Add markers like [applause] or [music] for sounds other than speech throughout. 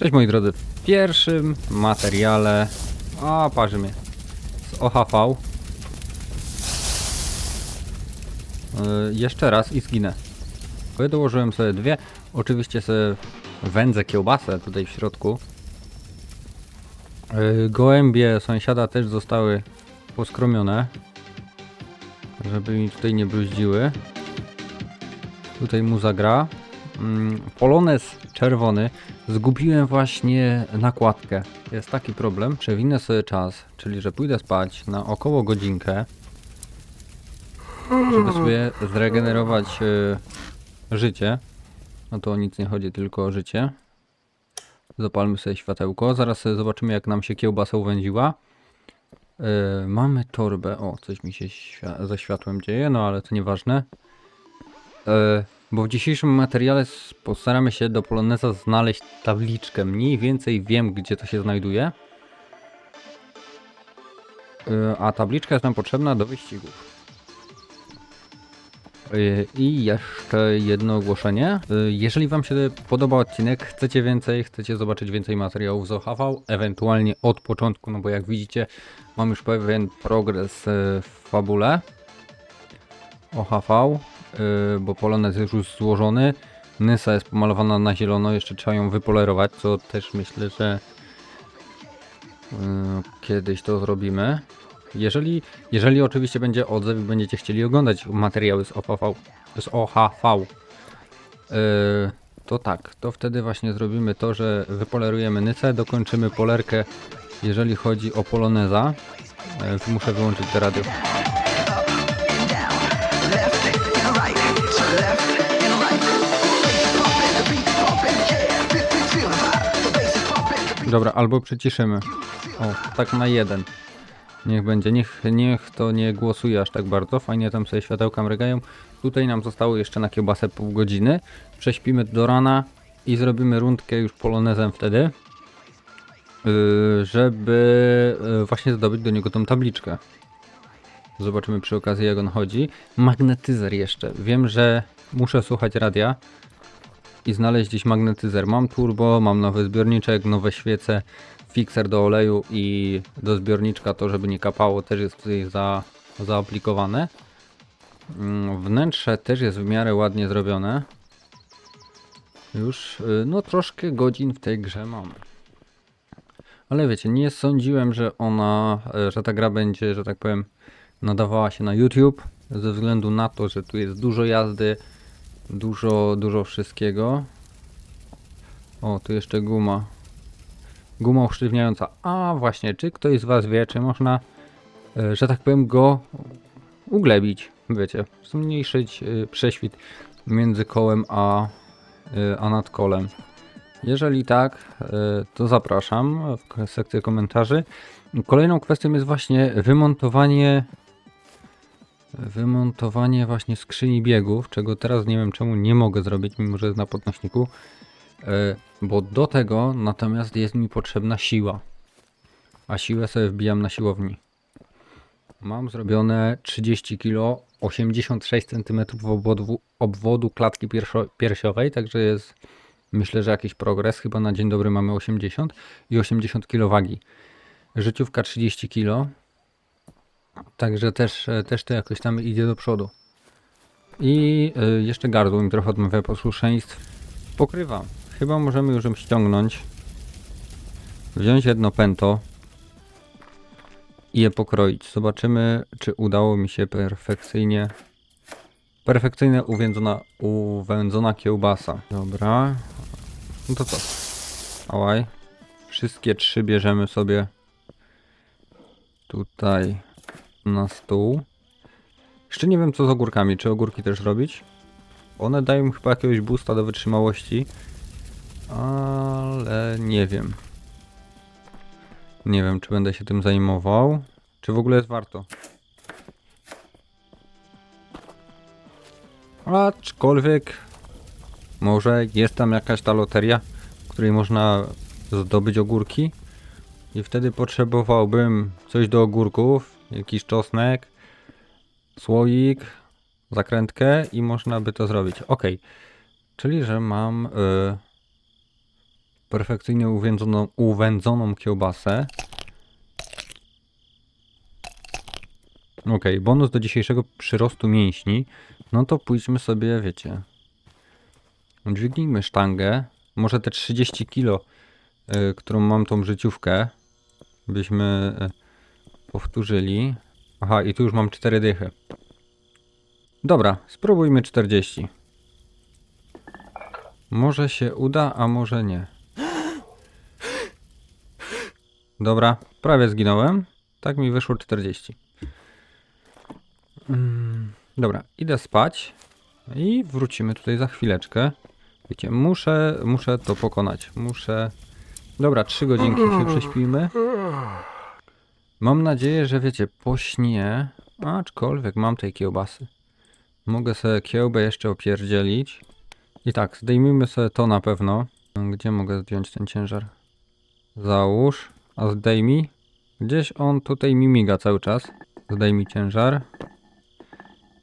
Cześć moi drodzy, w pierwszym materiale, a parzy mnie, z OHV. Yy, jeszcze raz i zginę. Ja dołożyłem sobie dwie, oczywiście sobie wędzę kiełbasę tutaj w środku. Yy, gołębie sąsiada też zostały poskromione, żeby mi tutaj nie bruździły. Tutaj mu zagra. Mm, Polonez czerwony. Zgubiłem właśnie nakładkę. Jest taki problem. Przewinę sobie czas, czyli że pójdę spać na około godzinkę, żeby sobie zregenerować e, życie. No to o nic nie chodzi, tylko o życie. Zapalmy sobie światełko. Zaraz sobie zobaczymy, jak nam się kiełbasa uwędziła. E, mamy torbę. O, coś mi się świa- ze światłem dzieje, no ale to nieważne. E, bo w dzisiejszym materiale postaramy się do Poloneza znaleźć tabliczkę. Mniej więcej wiem, gdzie to się znajduje. E, a tabliczka jest nam potrzebna do wyścigów. E, I jeszcze jedno ogłoszenie. E, Jeżeli Wam się podoba odcinek, chcecie więcej, chcecie zobaczyć więcej materiałów z OHV, ewentualnie od początku, no bo jak widzicie, mam już pewien progres w fabule. OHV, bo polonez jest już złożony. Nysa jest pomalowana na zielono, jeszcze trzeba ją wypolerować, co też myślę, że yy, kiedyś to zrobimy. Jeżeli, jeżeli oczywiście będzie odzew i będziecie chcieli oglądać materiały z OHV, z OHV yy, to tak, to wtedy właśnie zrobimy to, że wypolerujemy Nysę, dokończymy polerkę, jeżeli chodzi o poloneza. Muszę wyłączyć te radio. Dobra, albo przyciszymy. O, tak na jeden. Niech będzie, niech, niech to nie głosuje aż tak bardzo. Fajnie tam sobie światełka mrygają. Tutaj nam zostało jeszcze na kiełbasę pół godziny. Prześpimy do rana i zrobimy rundkę już polonezem wtedy. Yy, żeby yy, właśnie zdobyć do niego tą tabliczkę. Zobaczymy przy okazji jak on chodzi. Magnetyzer jeszcze. Wiem, że muszę słuchać radia i znaleźć gdzieś magnetyzer. Mam turbo, mam nowy zbiorniczek, nowe świece, fixer do oleju i do zbiorniczka to, żeby nie kapało, też jest tutaj za, zaaplikowane. Mm, Wnętrze też jest w miarę ładnie zrobione. Już, y, no troszkę godzin w tej grze mamy. Ale wiecie, nie sądziłem, że ona, e, że ta gra będzie, że tak powiem, nadawała się na YouTube, ze względu na to, że tu jest dużo jazdy, Dużo, dużo wszystkiego. O, tu jeszcze guma. Guma usztywniająca. A właśnie, czy ktoś z Was wie, czy można, e, że tak powiem, go uglebić? Wiecie, zmniejszyć e, prześwit między kołem a, e, a nad kolem. Jeżeli tak, to zapraszam w sekcję komentarzy. Kolejną kwestią jest właśnie wymontowanie wymontowanie właśnie skrzyni biegów, czego teraz nie wiem czemu nie mogę zrobić, mimo że jest na podnośniku, e, bo do tego natomiast jest mi potrzebna siła, a siłę sobie wbijam na siłowni. Mam zrobione 30 kg, 86 cm obwodu, obwodu klatki piersiowej, także jest myślę, że jakiś progres, chyba na dzień dobry mamy 80 i 80 kg wagi. Życiówka 30 kg, Także też, e, też to jakoś tam idzie do przodu. I y, jeszcze gardło mi trochę odmawia posłuszeństw. Pokrywa. Chyba możemy już ją ściągnąć. Wziąć jedno pęto i je pokroić. Zobaczymy, czy udało mi się perfekcyjnie. Perfekcyjnie uwędzona, uwędzona kiełbasa. Dobra. No to co? Ałaj. Wszystkie trzy bierzemy sobie tutaj na stół. Jeszcze nie wiem co z ogórkami, czy ogórki też robić. One dają chyba jakiegoś boosta do wytrzymałości, ale nie wiem. Nie wiem, czy będę się tym zajmował, czy w ogóle jest warto. Aczkolwiek może jest tam jakaś ta loteria, w której można zdobyć ogórki i wtedy potrzebowałbym coś do ogórków, jakiś czosnek, słoik, zakrętkę i można by to zrobić. Ok, czyli że mam y, perfekcyjnie uwędzoną, uwędzoną kiełbasę. Okej, bonus do dzisiejszego przyrostu mięśni. No to pójdźmy sobie, wiecie. Dźwignijmy sztangę. Może te 30 kilo, y, którą mam tą życiówkę, byśmy y, powtórzyli. Aha, i tu już mam 4 dychy. Dobra, spróbujmy 40. Może się uda, a może nie. Dobra, prawie zginąłem. Tak mi wyszło 40. Mm, dobra, idę spać i wrócimy tutaj za chwileczkę. Wiecie, muszę, muszę to pokonać. Muszę. Dobra, 3 godzinki się prześpimy. Mam nadzieję, że wiecie, po śnie, aczkolwiek mam tej kiełbasy. Mogę sobie kiełbę jeszcze opierdzielić. I tak, zdejmijmy sobie to na pewno. Gdzie mogę zdjąć ten ciężar? Załóż, a zdejmij. Gdzieś on tutaj mi miga cały czas. Zdejmij ciężar.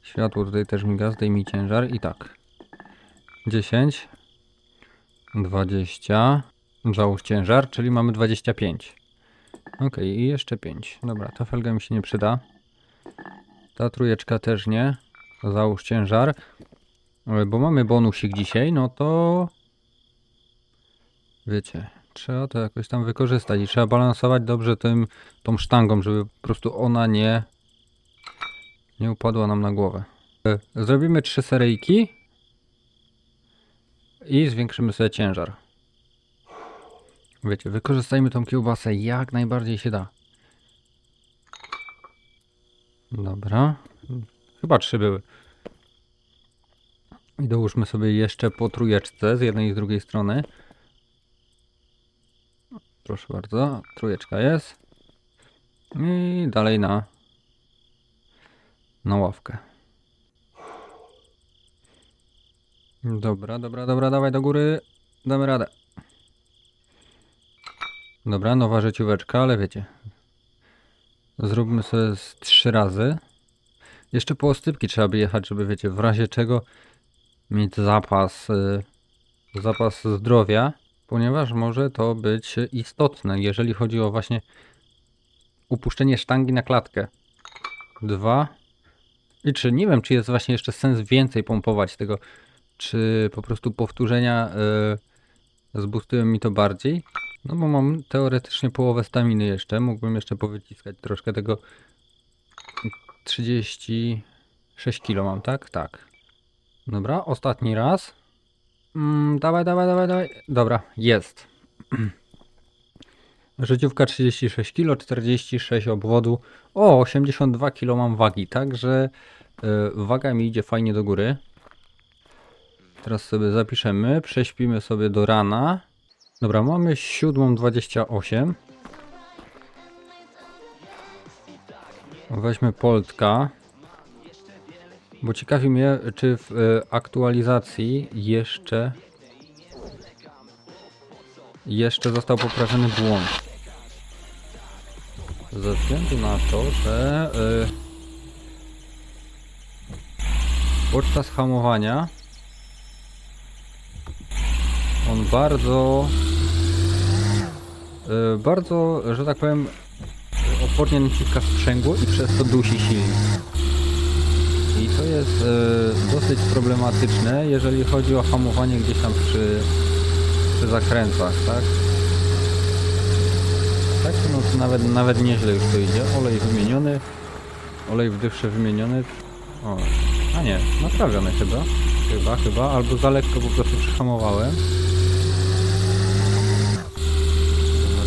Światło tutaj też miga, zdejmij ciężar i tak. 10. 20. Załóż ciężar, czyli mamy 25. Ok, i jeszcze 5. Dobra, ta felga mi się nie przyda. Ta trójeczka też nie. Załóż ciężar. Ale Bo mamy bonusik dzisiaj, no to... Wiecie, trzeba to jakoś tam wykorzystać i trzeba balansować dobrze tym, tą sztangą, żeby po prostu ona nie... Nie upadła nam na głowę. E, Zrobimy trzy seryjki i zwiększymy sobie ciężar. Wiecie, wykorzystajmy tą kiełbasę jak najbardziej się da. Dobra. Chyba trzy były. I dołóżmy sobie jeszcze po trójeczce z jednej i z drugiej strony. Proszę bardzo, trójeczka jest. I dalej na, na ławkę. Dobra, dobra, dobra, dawaj do góry. Damy radę. Dobra, nowa życióweczka, ale wiecie. Zróbmy sobie z trzy razy. Jeszcze po ostypki trzeba by jechać, żeby wiecie, w razie czego mieć zapas, y, zapas zdrowia, ponieważ może to być istotne, jeżeli chodzi o właśnie upuszczenie sztangi na klatkę. Dwa i trzy. Nie wiem, czy jest właśnie jeszcze sens więcej pompować tego, czy po prostu powtórzenia y, zbustują mi to bardziej. No bo mam teoretycznie połowę staminy jeszcze, mógłbym jeszcze powyciskać troszkę tego 36 kilo mam, tak? Tak. Dobra, ostatni raz. Mm, dawaj, dawaj, dawaj, dawaj. Dobra, jest. [clears throat] Życiówka 36 kg, 46 obwodu. O, 82 kg mam wagi, także y, waga mi idzie fajnie do góry. Teraz sobie zapiszemy, prześpimy sobie do rana. Dobra, mamy 7.28. Weźmy Poltka. Bo ciekawi mnie, czy w e, aktualizacji jeszcze jeszcze został poprawiony błąd. Ze względu na to, że e, podczas hamowania on bardzo bardzo, że tak powiem opornie naciska sprzęgło i przez to dusi silnik. I to jest e, dosyć problematyczne, jeżeli chodzi o hamowanie gdzieś tam przy, przy zakrętach, tak? Tak, no to nawet, nawet nieźle już to idzie. Olej wymieniony, olej wdywszy wymieniony. O, a nie, naprawiony chyba. Chyba, chyba, albo za lekko po prostu przyhamowałem.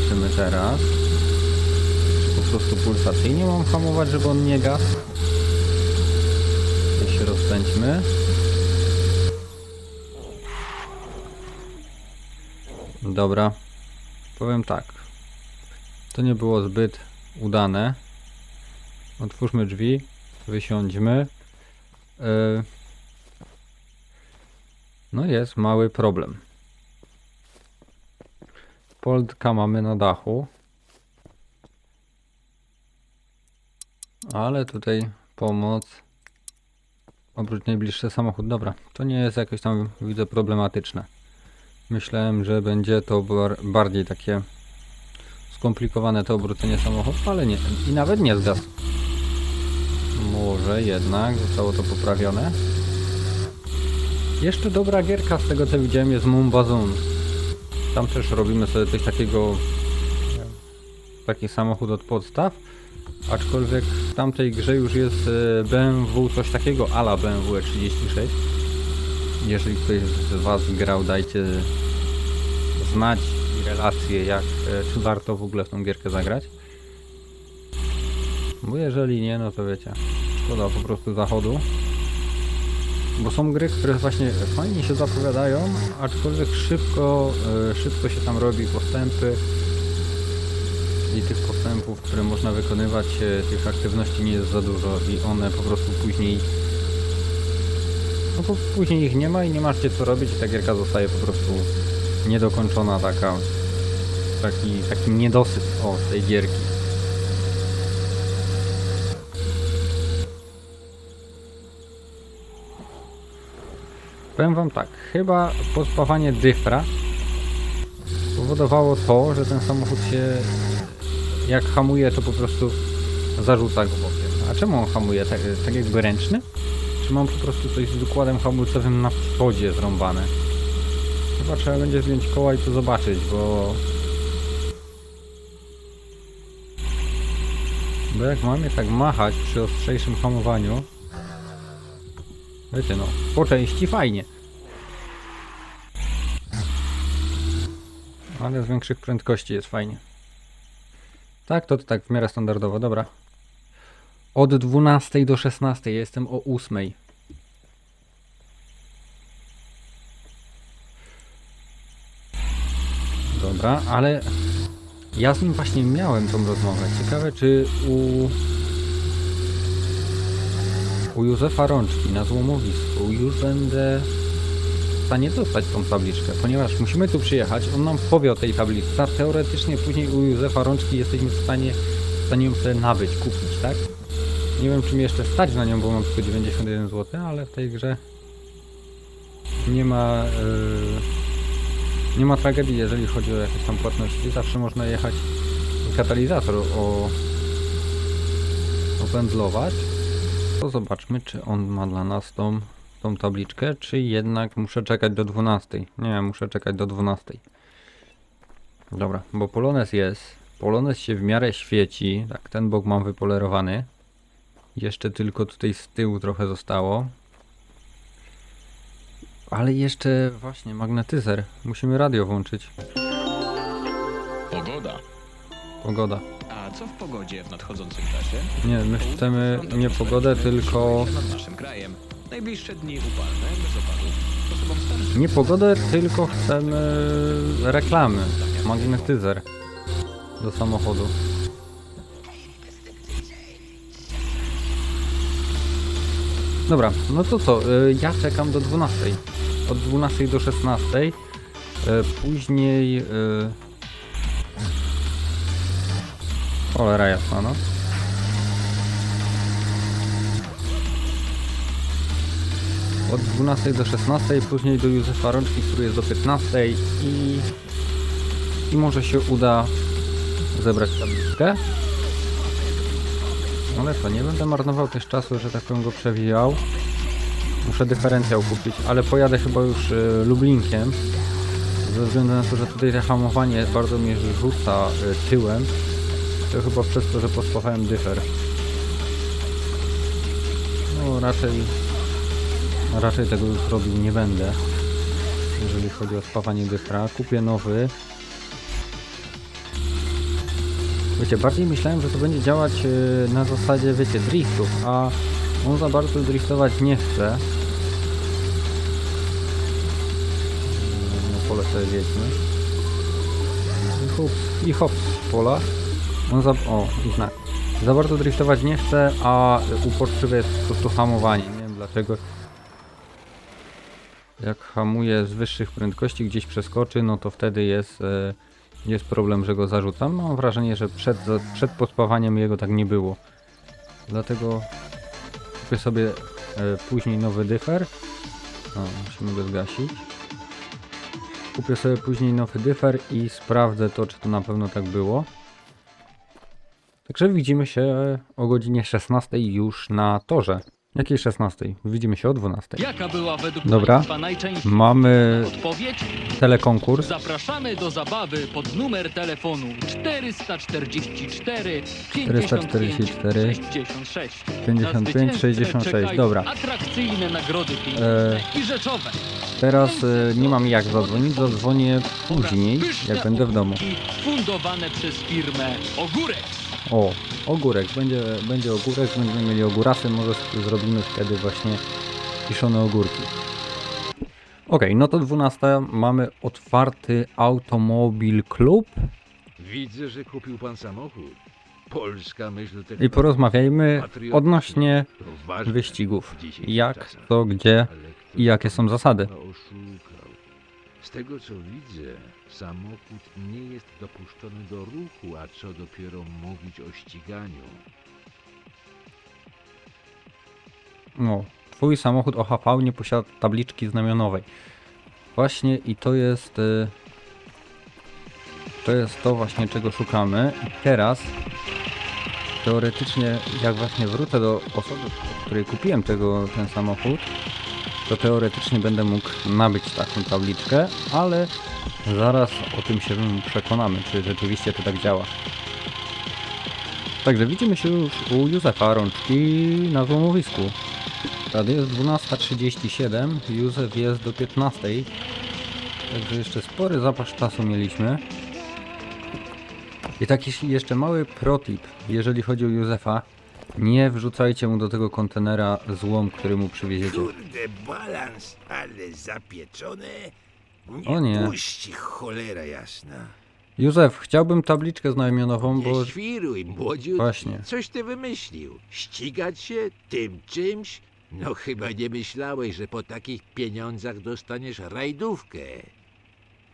Zobaczymy teraz. Czy po prostu pulsacyjnie mam hamować, żeby on nie gasł. Tutaj się rozpędźmy. Dobra. Powiem tak. To nie było zbyt udane. Otwórzmy drzwi. Wysiądźmy. Yy. No jest mały problem. Polka mamy na dachu. Ale tutaj pomoc. Obróć najbliższy samochód. Dobra, to nie jest jakoś tam widzę problematyczne. Myślałem, że będzie to bar bardziej takie skomplikowane to obrócenie samochodu, ale nie. I nawet nie zgasł. Może jednak zostało to poprawione. Jeszcze dobra gierka z tego co widziałem jest Moonbazon. Tam też robimy sobie coś takiego taki samochód od podstaw. Aczkolwiek w tamtej grze już jest e, BMW coś takiego ala BMW E36. Jeżeli ktoś z Was grał, dajcie znać relacje, jak, e, czy warto w ogóle w tą gierkę zagrać. Bo jeżeli nie, no to wiecie, szkoda po prostu zachodu. Bo są gry, które właśnie fajnie się zapowiadają, aczkolwiek szybko, e, szybko się tam robi postępy i tych postępów, które można wykonywać, e, tych aktywności nie jest za dużo i one po prostu później no bo później ich nie ma i nie gdzie co robić i ta gierka zostaje po prostu niedokończona taka taki, taki niedosyt o tej gierki. Powiem wam tak, chyba pospawanie dyfra spowodowało to, że ten samochód się jak hamuje to po prostu zarzuca go bokiem. A czemu on hamuje? Tak, tak jakby ręczny? Czy mam po prostu coś z wykładem hamulcowym na przodzie zrąbane? Chyba trzeba będzie zdjąć koła i to zobaczyć, bo... Bo jak mamy tak machać przy ostrzejszym hamowaniu... Wiecie no, po części fajnie. Ale z większych prędkości jest fajnie. Tak, to tak w miarę standardowo, dobra. Od 12 do 16, ja jestem o 8. Dobra, ale ja z nim właśnie miałem tą rozmowę. Ciekawe, czy u, u Józefa Rączki na złomowisku już będę w stanie dostać tą tabliczkę, ponieważ musimy tu przyjechać, on nam powie o tej tabliczce, teoretycznie później u Józefa Rączki jesteśmy w stanie, w stanie ją sobie nabyć, kupić, tak? Nie wiem, czy mi jeszcze stać na nią, bo mam tylko 91 zł, ale w tej grze nie ma, yy, nie ma tragedii, jeżeli chodzi o jakieś tam płatności. Zawsze można jechać katalizator o, opędzlować. To zobaczmy, czy on ma dla nas tą, tą tabliczkę, czy jednak muszę czekać do 12. Nie, muszę czekać do 12. Dobra, bo Polones jest. Polones się w miarę świeci. Tak, ten bok mam wypolerowany. Jeszcze tylko tutaj z tyłu trochę zostało. Ale jeszcze właśnie magnetyzer. Musimy radio włączyć. Pogoda. Pogoda. A co w pogodzie w nadchodzącym czasie? Nie, my chcemy nie pogodę, tylko... Nad naszym krajem. Najbliższe dni upalne, bez opadów. Osobom starszym Nie pogodę, tylko chcemy reklamy. Magnetyzer do samochodu. Dobra, no to co? y, Ja czekam do 12. Od 12 do 16. y, Później. y, Cholera jasna, no. Od 12 do 16, później do Józefa Rączki, który jest do 15 i, i może się uda zebrać tabliczkę. Ale to nie będę marnował też czasu, że tak go przewijał. Muszę dyferencjał kupić, ale pojadę chyba już y, Lublinkiem. Ze względu na to, że tutaj to hamowanie bardzo mnie rzuca y, tyłem. To chyba przez to, że pospawałem dyfer. No raczej Raczej tego już robił nie będę. Jeżeli chodzi o spawanie dyfra. Kupię nowy. Wiecie, bardziej myślałem, że to będzie działać e, na zasadzie, wiecie, driftów, a on za bardzo driftować nie chce. Na pole sobie wiedźmy. I hop, i hop z pola. On za... o, znak. Za bardzo driftować nie chce, a uporczywe jest po prostu hamowanie. Nie wiem dlaczego jak hamuje z wyższych prędkości, gdzieś przeskoczy, no to wtedy jest, e, jest problem, że go zarzucam. Mam wrażenie, że przed, przed pospawaniem jego tak nie było. Dlatego kupię sobie e, później nowy dyfer. O, musimy go zgasić. Kupię sobie później nowy dyfer i sprawdzę to, czy to na pewno tak było. Także widzimy się o godzinie 16 już na torze. Jakiej 16? Widzimy się o 12. Jaka była według Dobra. Mamy odpowiedź? telekonkurs. Zapraszamy do zabawy pod numer telefonu 444 444 66. 55 66. Dobra. Atrakcyjne nagrody pieniężne i rzeczowe. Teraz e, nie mam jak zadzwonić, zadzwonię później, jak będę w domu. Fundowane przez firmę Ogórek. O, ogórek, będzie, będzie ogórek, będziemy mieli ogórasy, może zrobimy wtedy właśnie kiszone ogórki. Okej, no to 12 mamy otwarty automobil klub Widzę, że kupił pan samochód. Polska myśl i porozmawiajmy odnośnie wyścigów. Jak, to, gdzie i jakie są zasady. Z tego co widzę, samochód nie jest dopuszczony do ruchu, a co dopiero mówić o ściganiu. No, twój samochód OHV nie posiada tabliczki znamionowej. Właśnie i to jest y, to jest to właśnie czego szukamy i teraz teoretycznie jak właśnie wrócę do osoby, której kupiłem tego, ten samochód to teoretycznie będę mógł nabyć taką tabliczkę, ale zaraz o tym się przekonamy, czy rzeczywiście to tak działa. Także widzimy się już u Józefa Rączki na złomowisku. Rady jest 12.37, Józef jest do 15.00. Także jeszcze spory zapas czasu mieliśmy. I taki jeszcze mały protip, jeżeli chodzi o Józefa. Nie wrzucajcie mu do tego kontenera złom, który mu przywieziecie. Kurde, balans, ale zapieczone. Nie, O nie. puści, cholera jasna. Józef, chciałbym tabliczkę znamionową, bo... Nie świruj, młodziutki. Właśnie. Coś ty wymyślił. Ścigać się tym czymś? No chyba nie myślałeś, że po takich pieniądzach dostaniesz rajdówkę.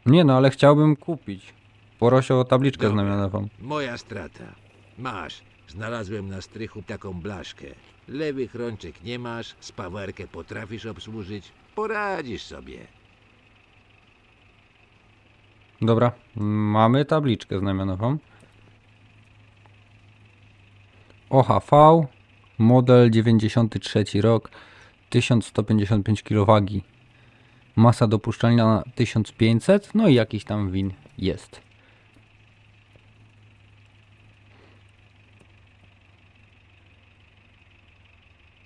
Nie no, ale chciałbym kupić. Proszę o tabliczkę Dobra. znamionową. Moja strata. Masz. Znalazłem na strychu taką blaszkę. Lewych rączek nie masz, spawarkę potrafisz obsłużyć. Poradzisz sobie. Dobra, mamy tabliczkę znamionową. OHV, model 93 rok, 1155 kW. Masa dopuszczalna 1500, no i jakiś tam win jest.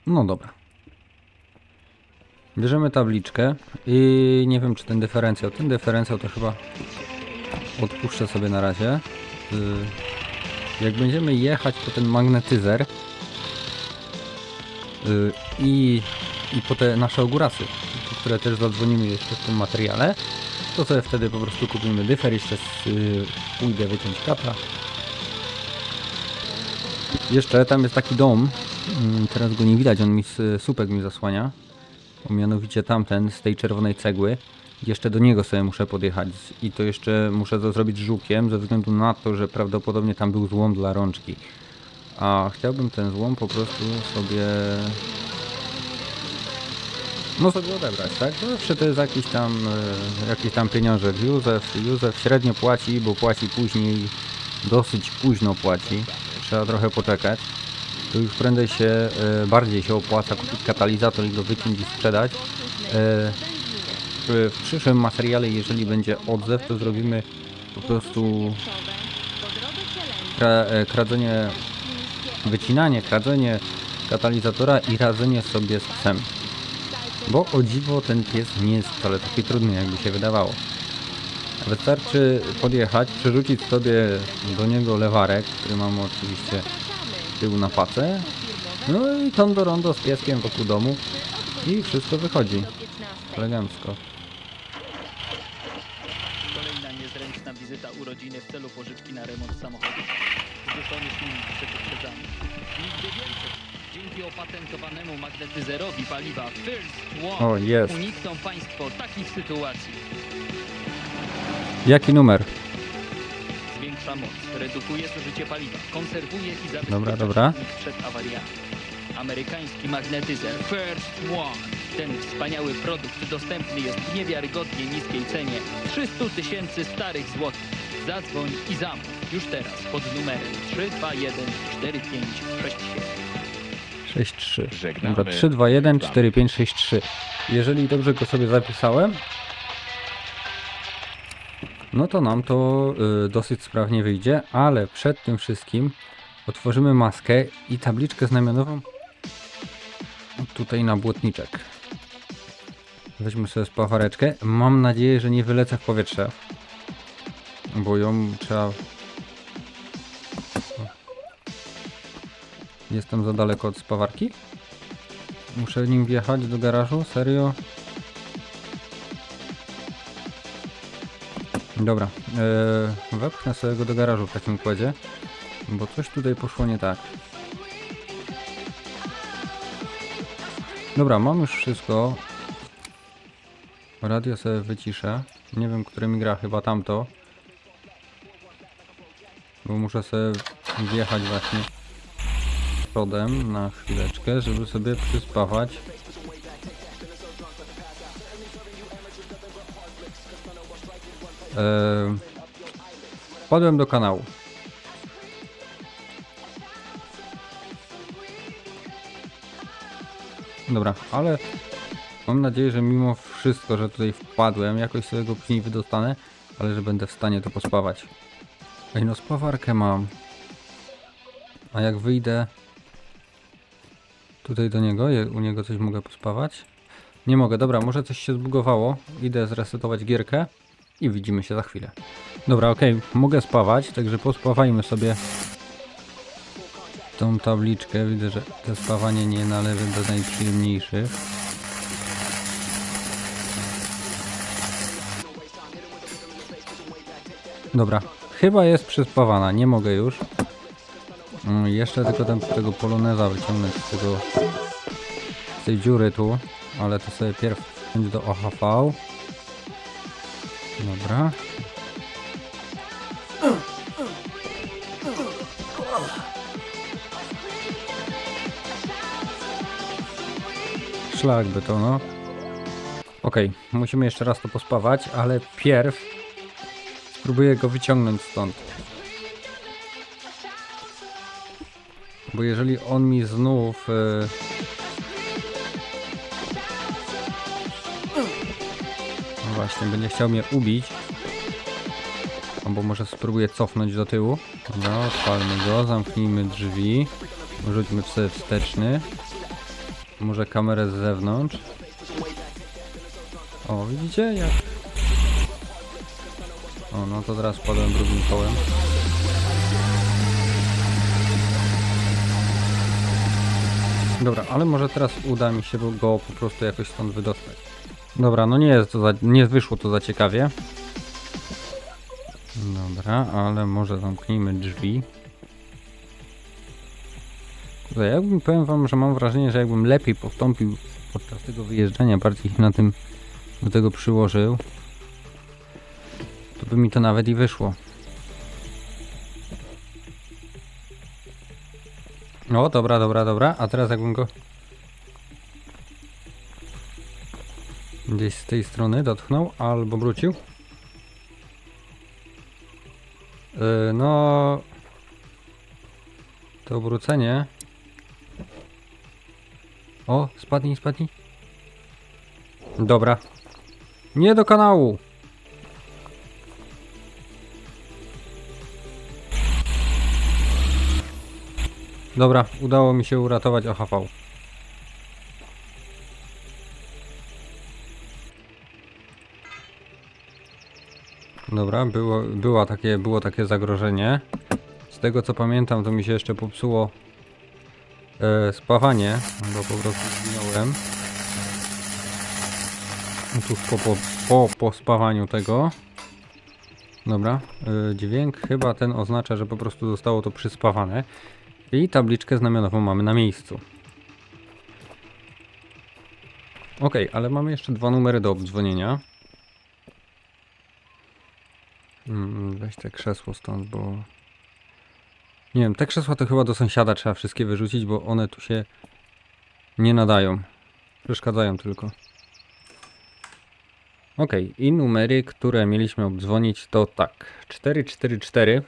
No dobra. Bierzemy tabliczkę i nie wiem czy ten dyferencjał. Ten dyferencjał to chyba odpuszczę sobie na razie. Y, Jak będziemy jechać po ten magnetyzer y, i, i po te nasze ogórasy, które też zadzwonimy jeszcze w tym materiale, to sobie wtedy po prostu kupimy dyfer, jeszcze y, pójdę wyciąć kata. Jeszcze tam jest taki dom, teraz go nie widać, on mi z, słupek mi zasłania. Bo mianowicie tamten z tej czerwonej cegły. Jeszcze do niego sobie muszę podjechać i to jeszcze muszę to zrobić żukiem, ze względu na to, że prawdopodobnie tam był złom dla rączki. A chciałbym ten złom po prostu sobie... No sobie odebrać, tak? Zawsze to jest jakiś tam, e, jakiś tam pieniążek. Józef, Józef średnio płaci, bo płaci później, dosyć późno płaci. Trzeba trochę poczekać. To już prędzej się, e, bardziej się opłaca kupić katalizator i go wyciąć i sprzedać. E, w, przyszłym materiale, jeżeli będzie odzew, to zrobimy po prostu e, kradzenie, wycinanie, kradzenie katalizatora i radzenie sobie z psem. Bo o dziwo ten pies nie jest wcale taki trudny, jakby się wydawało. Wystarczy podjechać, przerzucić sobie do niego lewarek, który mamy oczywiście tył na pacę. No i tondo rondo z pieskiem wokół domu i wszystko wychodzi elegancko. Kolejna niezręczna wizyta urodziny w celu pożyczki na remont samochodu. Zgłoszony silnik przeduprzedzany. Nigdy więcej. Dzięki opatentowanemu magnetyzerowi paliwa First One O, jest. unikną Państwo takich sytuacji. Jaki numer? Zwiększa moc, redukuje zużycie paliwa, konserwuje i zabezpiecza Dobra, dobra. silnik przed awariami. Amerykański magnetyzer First One. Ten wspaniały produkt dostępny jest w niewiarygodnie niskiej cenie 300 tysięcy starych złotych. Zadzwoń i zamów już teraz pod numerem 321 4567. 6-3. Żegnamy. Dobra, 3, 2, 1, 4, 5, 6, 3. Jeżeli dobrze go sobie zapisałem, no to nam to y, dosyć sprawnie wyjdzie, ale przed tym wszystkim otworzymy maskę i tabliczkę znamionową tutaj na błotniczek. Weźmy sobie spawareczkę. Mam nadzieję, że nie wylecę w powietrze, bo ją trzeba... Jestem za daleko od spawarki? Muszę nim wjechać do garażu? Serio? Dobra, eee, wepchnę sobie go do garażu w takim układzie, bo coś tutaj poszło nie tak. Dobra, mam już wszystko. Radio sobie wyciszę. Nie wiem, które mi gra, chyba tamto. Bo muszę sobie wjechać właśnie przodem na chwileczkę, żeby sobie przyspawać. Wpadłem do kanału. Dobra, ale mam nadzieję, że mimo wszystko, że tutaj wpadłem, jakoś sobie go później wydostanę, ale że będę w stanie to pospawać. Ej, no spawarkę mam. A jak wyjdę tutaj do niego, u niego coś mogę pospawać? Nie mogę, dobra, może coś się zbugowało. Idę zresetować gierkę i widzimy się za chwilę. Dobra, okej, mogę spawać, także pospawajmy sobie tą tabliczkę. Widzę, że to spawanie nie należy do najprzyjemniejszych. Dobra, chyba jest przyspawana, nie mogę już. Mm, Jeszcze tylko ten, tego poloneza wyciągnąć z tego z tej dziury tu, ale to sobie pierw wziąć do OHV. Dobra. Szlak by to, no. Okej, musimy jeszcze raz to pospawać, ale pierw spróbuję go wyciągnąć stąd. Bo jeżeli on mi znów... e, właśnie, będzie chciał mnie ubić. Albo może spróbuję cofnąć do tyłu. Dobra, odpalmy go, zamknijmy drzwi. Rzućmy sobie wsteczny. Może kamerę z zewnątrz. O, widzicie jak... O, no to teraz padłem drugim kołem. Dobra, ale może teraz uda mi się go po prostu jakoś stąd wydostać. Dobra, no nie jest to za, nie wyszło to za ciekawie. Dobra, ale może zamknijmy drzwi. Kurde, jakbym powiem wam, że mam wrażenie, że jakbym lepiej postąpił podczas tego wyjeżdżania, bardziej na tym do tego przyłożył, to by mi to nawet i wyszło. O, dobra, dobra, dobra. A teraz jakbym go gdzieś z tej strony dotknął albo wrócił. Yy, no... To obrócenie... O, spadnij, spadnij. Dobra. Nie do kanału! Dobra, udało mi się uratować OHV. Dobra, było, było, takie, było takie zagrożenie. Z tego co pamiętam, to mi się jeszcze popsuło e, spawanie, bo po prostu zginąłem. Tuż po, po, po, po spawaniu tego. Dobra, e, dźwięk chyba ten oznacza, że po prostu zostało to przyspawane. I tabliczkę znamionową mamy na miejscu. Ok, ale mamy jeszcze dwa numery do obdzwonienia. Mm, Weź te krzesło stąd, bo... Nie wiem, te krzesła to chyba do sąsiada trzeba wszystkie wyrzucić, bo one tu się Nie nadają. Przeszkadzają tylko. Okej, i numery, które mieliśmy obdzwonić to tak. 444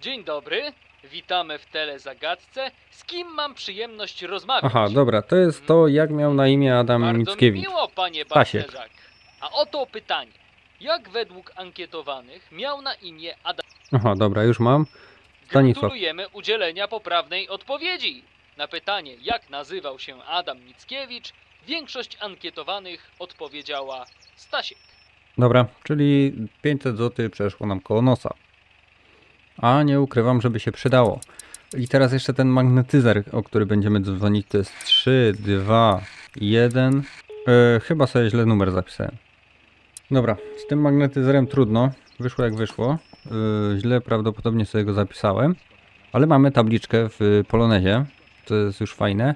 Dzień dobry, witamy w telezagadce. Z kim mam przyjemność rozmawiać? Aha, dobra, to jest to, jak miał na imię Adam Bardzo mi Mickiewicz. miło, panie Stasiek. A oto pytanie. Jak według ankietowanych miał na imię Adam? Aha, dobra, już mam. Stanisław. Gratulujemy udzielenia poprawnej odpowiedzi. Na pytanie, jak nazywał się Adam Mickiewicz, większość ankietowanych odpowiedziała Stasiek. Dobra, czyli 500 zł przeszło nam koło nosa. A nie ukrywam, żeby się przydało. I teraz jeszcze ten magnetyzer, o który będziemy dzwonić, to jest 3, 2, 1. E, chyba sobie źle numer zapisałem. Dobra, z tym magnetyzerem trudno. Wyszło jak wyszło. E, źle prawdopodobnie sobie go zapisałem. Ale mamy tabliczkę w Polonezie. To jest już fajne.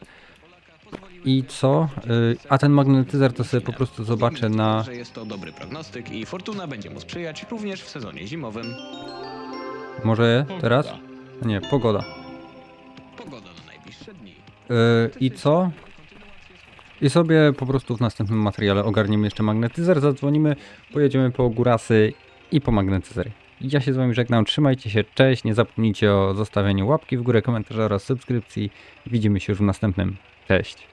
I co? E, a ten magnetyzer to sobie po prostu zobaczę na... że jest to dobry prognostyk i fortuna będzie mu sprzyjać również w sezonie zimowym. Może teraz? Nie, pogoda. Pogoda na najbliższe dni. Yy, I co? I sobie po prostu w następnym materiale ogarniemy jeszcze magnetyzer, zadzwonimy, pojedziemy po górasy i po magnetyzer. Ja się z wami żegnam, trzymajcie się, cześć, nie zapomnijcie o zostawieniu łapki w górę, komentarza oraz subskrypcji. Widzimy się już w następnym. Cześć.